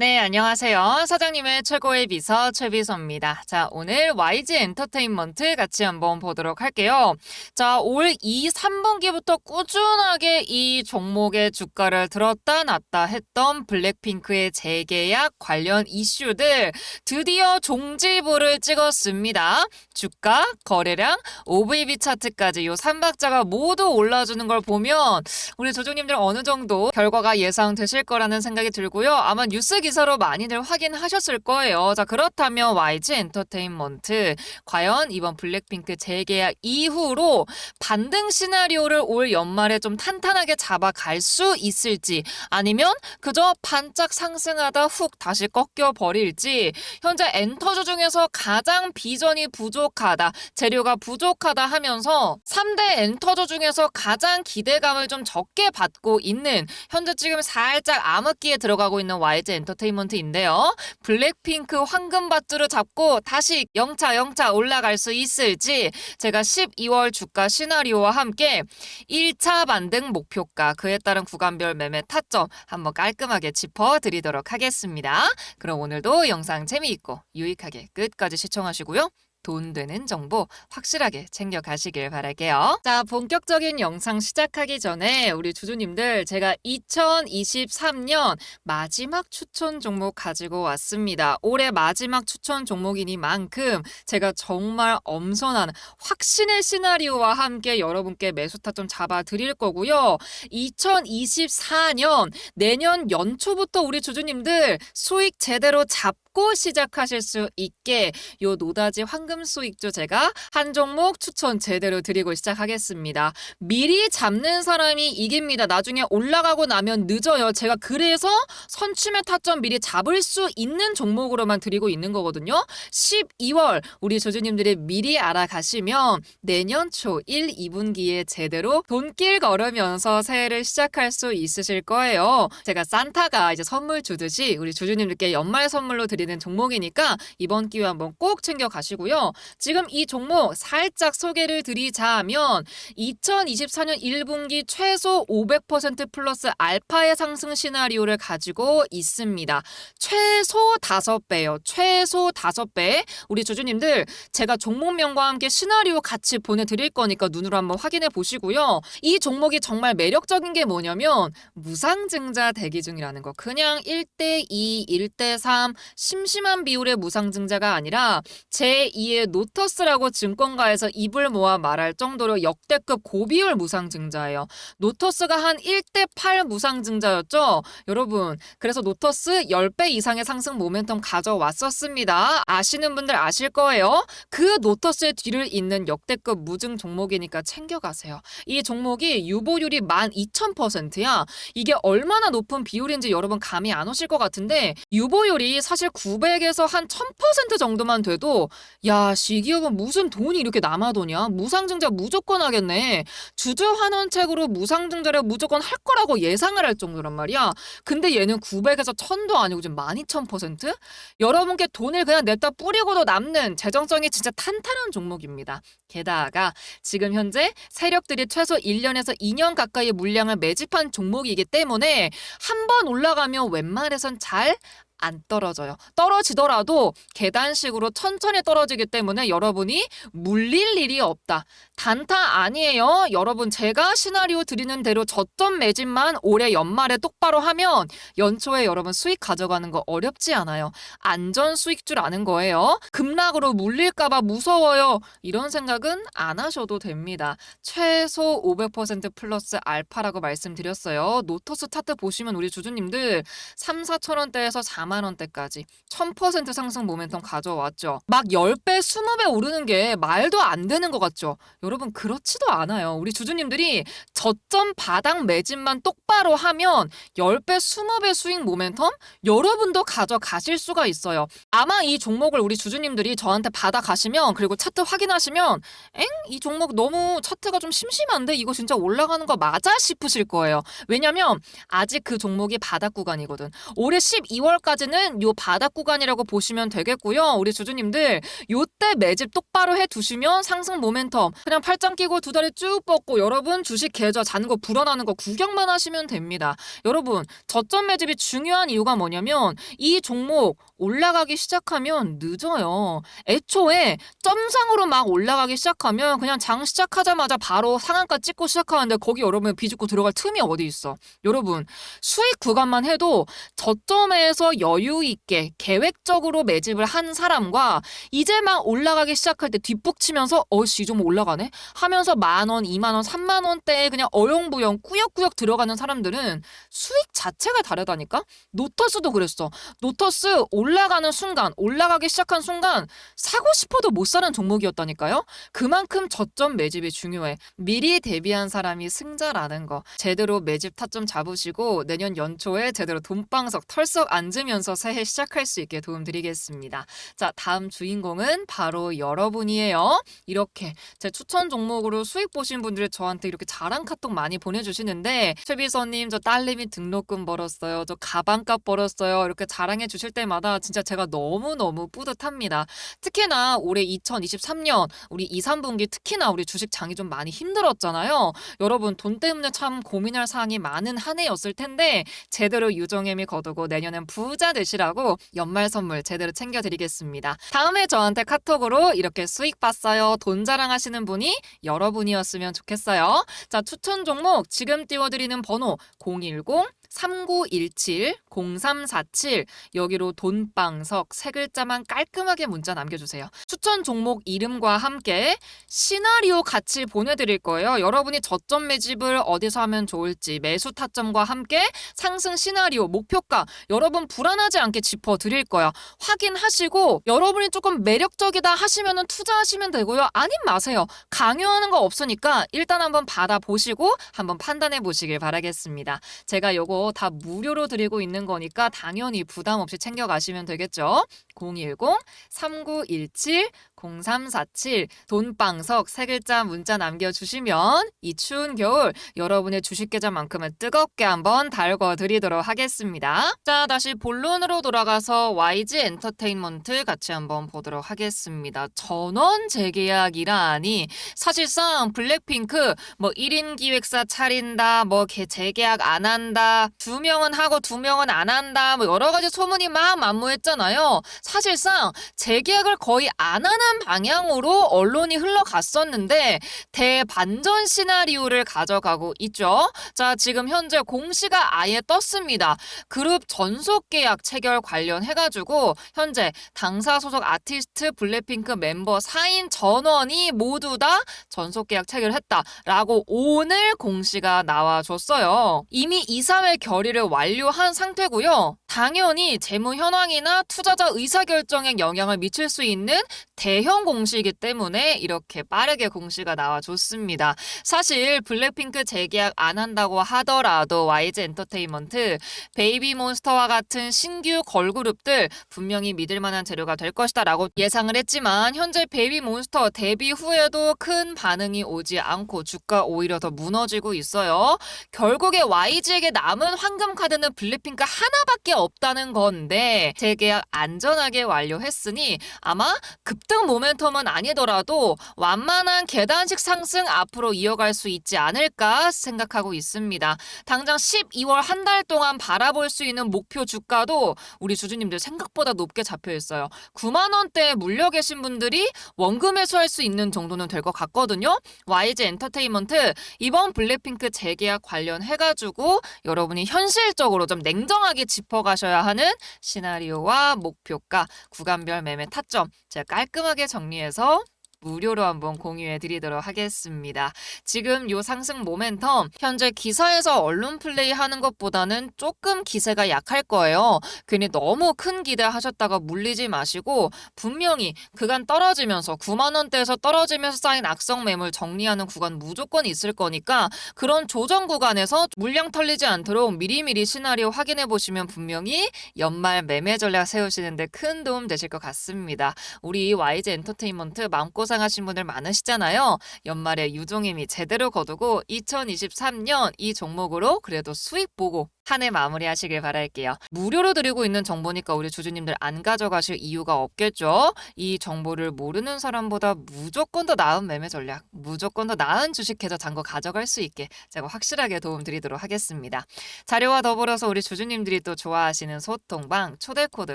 네, 안녕하세요. 사장님의 최고의 비서 최비서입니다. 자, 오늘 YG 엔터테인먼트 같이 한번 보도록 할게요. 자, 올 2, 3분기부터 꾸준하게 이 종목의 주가를 들었다 놨다 했던 블랙핑크의 재계약 관련 이슈들 드디어 종지부를 찍었습니다. 주가, 거래량, OVB 차트까지 요 3박자가 모두 올라주는 걸 보면 우리 조종님들 어느 정도 결과가 예상되실 거라는 생각이 들고요. 아마 뉴스 기 사로 많이들 확인하셨을 거예요. 자, 그렇다면 YG 엔터테인먼트 과연 이번 블랙핑크 재계약 이후로 반등 시나리오를 올 연말에 좀 탄탄하게 잡아갈 수 있을지 아니면 그저 반짝 상승하다 훅 다시 꺾여 버릴지 현재 엔터주 중에서 가장 비전이 부족하다, 재료가 부족하다 하면서 3대 엔터주 중에서 가장 기대감을 좀 적게 받고 있는 현재 지금 살짝 암흑기에 들어가고 있는 YG 엔터테인먼트 인데요. 블랙핑크 황금밧줄을 잡고 다시 영차 영차 올라갈 수 있을지 제가 12월 주가 시나리오와 함께 1차 반등 목표가 그에 따른 구간별 매매 타점 한번 깔끔하게 짚어드리도록 하겠습니다. 그럼 오늘도 영상 재미있고 유익하게 끝까지 시청하시고요. 돈 되는 정보 확실하게 챙겨 가시길 바랄게요. 자, 본격적인 영상 시작하기 전에 우리 주주님들 제가 2023년 마지막 추천 종목 가지고 왔습니다. 올해 마지막 추천 종목이니만큼 제가 정말 엄선한 확신의 시나리오와 함께 여러분께 매수타 좀 잡아 드릴 거고요. 2024년 내년 연초부터 우리 주주님들 수익 제대로 잡고 시작하실 수 있게 요 노다지 황금 수익주 제가 한 종목 추천 제대로 드리고 시작하겠습니다. 미리 잡는 사람이 이깁니다. 나중에 올라가고 나면 늦어요. 제가 그래서 선취매 타점 미리 잡을 수 있는 종목으로만 드리고 있는 거거든요. 12월 우리 조주님들이 미리 알아가시면 내년 초 1, 2분기에 제대로 돈길 걸으면서 새해를 시작할 수 있으실 거예요. 제가 산타가 이제 선물 주듯이 우리 조주님들께 연말 선물로 드리는 종목이니까 이번 기회 한번 꼭 챙겨 가시고요. 지금 이 종목 살짝 소개를 드리자면 2024년 1분기 최소 500% 플러스 알파의 상승 시나리오를 가지고 있습니다. 최소 5배요. 최소 5배. 우리 주주님들 제가 종목명과 함께 시나리오 같이 보내드릴 거니까 눈으로 한번 확인해 보시고요. 이 종목이 정말 매력적인 게 뭐냐면 무상증자 대기 중이라는 거. 그냥 1대2, 1대3 심심한 비율의 무상증자가 아니라 제2의 노터스라고 증권가에서 입을 모아 말할 정도로 역대급 고비율 무상증자예요. 노터스가 한 1대 8 무상증자였죠? 여러분, 그래서 노터스 10배 이상의 상승 모멘텀 가져왔었습니다. 아시는 분들 아실 거예요. 그 노터스의 뒤를 잇는 역대급 무증 종목이니까 챙겨가세요. 이 종목이 유보율이 12,000%야. 이게 얼마나 높은 비율인지 여러분 감이 안 오실 것 같은데 유보율이 사실 900에서 한 1000% 정도만 돼도 야, 씨, 이 기업은 무슨 돈이 이렇게 남아도냐? 무상증자 무조건 하겠네. 주주 환원책으로 무상증자를 무조건 할 거라고 예상을 할 정도란 말이야. 근데 얘는 900에서 1000도 아니고 지금 12,000%? 여러분께 돈을 그냥 냈다 뿌리고도 남는 재정성이 진짜 탄탄한 종목입니다. 게다가 지금 현재 세력들이 최소 1년에서 2년 가까이 물량을 매집한 종목이기 때문에 한 번 올라가면 웬만해선 잘 안 떨어져요. 떨어지더라도 계단식으로 천천히 떨어지기 때문에 여러분이 물릴 일이 없다. 단타 아니에요. 여러분 제가 시나리오 드리는 대로 저점 매집만 올해 연말에 똑바로 하면 연초에 여러분 수익 가져가는 거 어렵지 않아요. 안전 수익줄 아는 거예요. 급락으로 물릴까봐 무서워요. 이런 생각은 안 하셔도 됩니다. 최소 500% 플러스 알파라고 말씀드렸어요. 노터스 차트 보시면 우리 주주님들 3, 4천 원대에서 4만 원대까지 1000% 상승 모멘텀 가져왔죠. 막 10배, 20배 오르는 게 말도 안 되는 것 같죠. 여러분 그렇지도 않아요. 우리 주주님들이 저점 바닥 매집만 똑바로 하면 10배, 20배 수익 모멘텀 여러분도 가져가실 수가 있어요. 아마 이 종목을 우리 주주님들이 저한테 받아가시면 그리고 차트 확인하시면 엥? 이 종목 너무 차트가 좀 심심한데 이거 진짜 올라가는 거 맞아 싶으실 거예요. 왜냐면 아직 그 종목이 바닥 구간이거든. 올해 12월까지 정도까지는 요 바닥 구간이라고 보시면 되겠고요. 우리 주주님들 요때 매집 똑바로 해 두시면 상승 모멘텀 그냥 팔짱 끼고 두 다리 쭉 뻗고 여러분 주식 계좌 잔고 불어나는 거 구경만 하시면 됩니다. 여러분 저점 매집이 중요한 이유가 뭐냐면 이 종목 올라가기 시작하면 늦어요. 애초에 점상으로 막 올라가기 시작하면 그냥 장 시작하자마자 바로 상한가 찍고 시작하는데 거기 여러분 비집고 들어갈 틈이 어디 있어. 여러분 수익 구간만 해도 저점에서 여유 있게 계획적으로 매집을 한 사람과 이제 막 올라가기 시작할 때 뒷북 치면서 어씨 좀 올라가네 하면서 만 원, 이만 원, 삼만 원대에 그냥 어영부영 꾸역꾸역 들어가는 사람들은 수익 자체가 다르다니까? 노터스도 그랬어. 노터스 올라가는 순간, 올라가기 시작한 순간 사고 싶어도 못 사는 종목이었다니까요? 그만큼 저점 매집이 중요해. 미리 대비한 사람이 승자라는 거. 제대로 매집 타점 잡으시고 내년 연초에 제대로 돈방석 털썩 앉으면 서 새해 시작할 수 있게 도움드리겠습니다. 자, 다음 주인공은 바로 여러분이에요. 이렇게 제 추천 종목으로 수익 보신 분들이 저한테 이렇게 자랑 카톡 많이 보내주시는데 최비서님 저 딸내미 등록금 벌었어요. 저 가방값 벌었어요. 이렇게 자랑해 주실 때마다 진짜 제가 너무너무 뿌듯합니다. 특히나 올해 2023년 우리 2, 3분기 특히나 우리 주식 장이 좀 많이 힘들었잖아요. 여러분 돈 때문에 참 고민할 사항이 많은 한 해였을 텐데 제대로 유종의미 거두고 내년엔 부자 되시라고 연말 선물 제대로 챙겨드리겠습니다. 다음에 저한테 카톡으로 이렇게 수익 봤어요. 돈 자랑하시는 분이 여러분이었으면 좋겠어요. 자 추천 종목 지금 띄워드리는 번호 010 3917 0347 여기로 돈방석 세 글자만 깔끔하게 문자 남겨주세요. 추천 종목 이름과 함께 시나리오 같이 보내드릴 거예요. 여러분이 저점 매집을 어디서 하면 좋을지 매수 타점과 함께 상승 시나리오 목표가 여러분 불안하지 않게 짚어드릴 거야. 확인하시고 여러분이 조금 매력적이다 하시면 투자하시면 되고요. 아님 마세요. 강요하는 거 없으니까 일단 한번 받아보시고 한번 판단해 보시길 바라겠습니다. 제가 요거 다 무료로 드리고 있는 거니까 당연히 부담 없이 챙겨가시면 되겠죠. 010-3917 0347 돈방석 세 글자 문자 남겨주시면 이 추운 겨울 여러분의 주식 계좌만큼은 뜨겁게 한번 달궈 드리도록 하겠습니다. 자 다시 본론으로 돌아가서 YG 엔터테인먼트 같이 한번 보도록 하겠습니다. 전원 재계약이라니 사실상 블랙핑크 뭐 1인 기획사 차린다 뭐 개- 재계약 안 한다 두 명은 하고 두 명은 안 한다 뭐 여러 가지 소문이 막 만무했잖아요. 사실상 재계약을 거의 안 하는 방향으로 언론이 흘러갔었는데 대반전 시나리오를 가져가고 있죠. 자, 지금 현재 공시가 아예 떴습니다. 그룹 전속 계약 체결 관련해가지고 현재 당사 소속 아티스트 블랙핑크 멤버 4인 전원이 모두 다 전속 계약 체결했다라고 오늘 공시가 나와줬어요. 이미 이사회 결의를 완료한 상태고요. 당연히 재무 현황이나 투자자 의사결정에 영향을 미칠 수 있는 대형 공시이기 때문에 이렇게 빠르게 공시가 나와줬습니다. 사실 블랙핑크 재계약 안 한다고 하더라도 YG 엔터테인먼트, 베이비몬스터와 같은 신규 걸그룹들 분명히 믿을 만한 재료가 될 것이다 라고 예상을 했지만 현재 베이비몬스터 데뷔 후에도 큰 반응이 오지 않고 주가 오히려 더 무너지고 있어요. 결국에 YG에게 남은 황금 카드는 블랙핑크 하나밖에 없 다는 건데 재계약 안전하게 완료했으니 아마 급등 모멘텀은 아니더라도 완만한 계단식 상승 앞으로 이어갈 수 있지 않을까 생각하고 있습니다. 당장 12월 한 달 동안 바라볼 수 있는 목표 주가도 우리 주주님들 생각보다 높게 잡혀 있어요. 9만 원대에 물려 계신 분들이 원금 매수할 수 있는 정도는 될 것 같거든요. YG 엔터테인먼트 이번 블랙핑크 재계약 관련해가지고 여러분이 현실적으로 좀 냉정하게 짚어가 셔야 하는 시나리오와 목표가 구간별 매매 타점 제가 깔끔하게 정리해서 무료로 한번 공유해 드리도록 하겠습니다. 지금 요 상승 모멘텀 현재 기사에서 언론 플레이 하는 것보다는 조금 기세가 약할 거예요. 괜히 너무 큰 기대하셨다가 물리지 마시고 분명히 그간 떨어지면서 9만 원대에서 떨어지면서 쌓인 악성 매물 정리하는 구간 무조건 있을 거니까 그런 조정 구간에서 물량 털리지 않도록 미리미리 시나리오 확인해 보시면 분명히 연말 매매 전략 세우시는데 큰 도움 되실 것 같습니다. 우리 YG 엔터테인먼트 마음 고생하신 분들 많으시잖아요. 연말에 유종임이 제대로 거두고 2023년 이 종목으로 그래도 수익 보고 한 해 마무리하시길 바랄게요. 무료로 드리고 있는 정보니까 우리 주주님들 안 가져가실 이유가 없겠죠? 이 정보를 모르는 사람보다 무조건 더 나은 매매 전략, 무조건 더 나은 주식 계좌 잔고 가져갈 수 있게 제가 확실하게 도움 드리도록 하겠습니다. 자료와 더불어서 우리 주주님들이 또 좋아하시는 소통방 초대 코드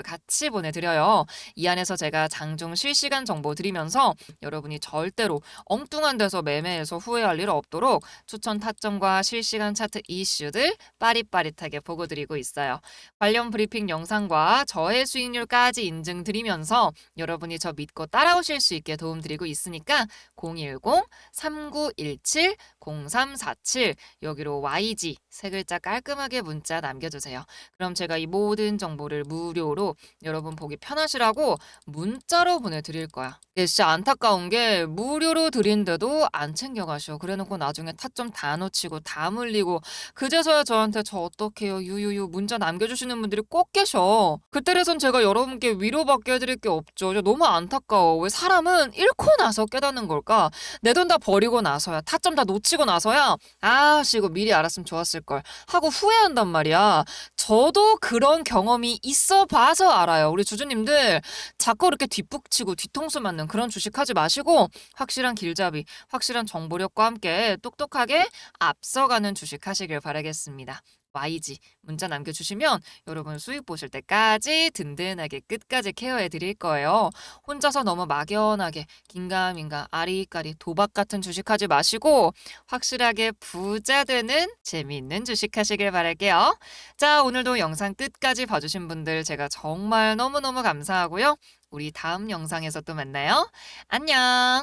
같이 보내드려요. 이 안에서 제가 장중 실시간 정보 드리면서 여러분이 절대로 엉뚱한 데서 매매해서 후회할 일 없도록 추천 타점과 실시간 차트 이슈들 빠릿빠릿하게 보고 드리고 있어요. 관련 브리핑 영상과 저의 수익률까지 인증드리면서 여러분이 저 믿고 따라오실 수 있게 도움드리고 있으니까 010-3917-0347 여기로 YG 세 글자 깔끔하게 문자 남겨주세요. 그럼 제가 이 모든 정보를 무료로 여러분 보기 편하시라고 문자로 보내드릴 거야. 이게 진짜 안타까운 게 무료로 드린데도 안 챙겨가셔. 그래놓고 나중에 타점 다 놓치고 다 물리고 그제서야 저한테 저 어 떡해요 유유유 문자 남겨주시는 분들이 꼭 계셔. 그때라선 제가 여러분께 위로밖에 해드릴 게 없죠. 너무 안타까워. 왜 사람은 잃고 나서 깨닫는 걸까? 내 돈 다 버리고 나서야 타점 다 놓치고 나서야 아씨 이거 미리 알았으면 좋았을 걸 하고 후회한단 말이야. 저도 그런 경험이 있어 봐서 알아요. 우리 주주님들 자꾸 이렇게 뒷북치고 뒤통수 맞는 그런 주식 하지 마시고 확실한 길잡이, 확실한 정보력과 함께 똑똑하게 앞서가는 주식 하시길 바라겠습니다. YG 문자 남겨주시면 여러분 수익 보실 때까지 든든하게 끝까지 케어해 드릴 거예요. 혼자서 너무 막연하게 긴가민가 아리까리 도박 같은 주식 하지 마시고 확실하게 부자 되는 재미있는 주식 하시길 바랄게요. 자, 오늘도 영상 끝까지 봐주신 분들 제가 정말 너무너무 감사하고요. 우리 다음 영상에서 또 만나요. 안녕!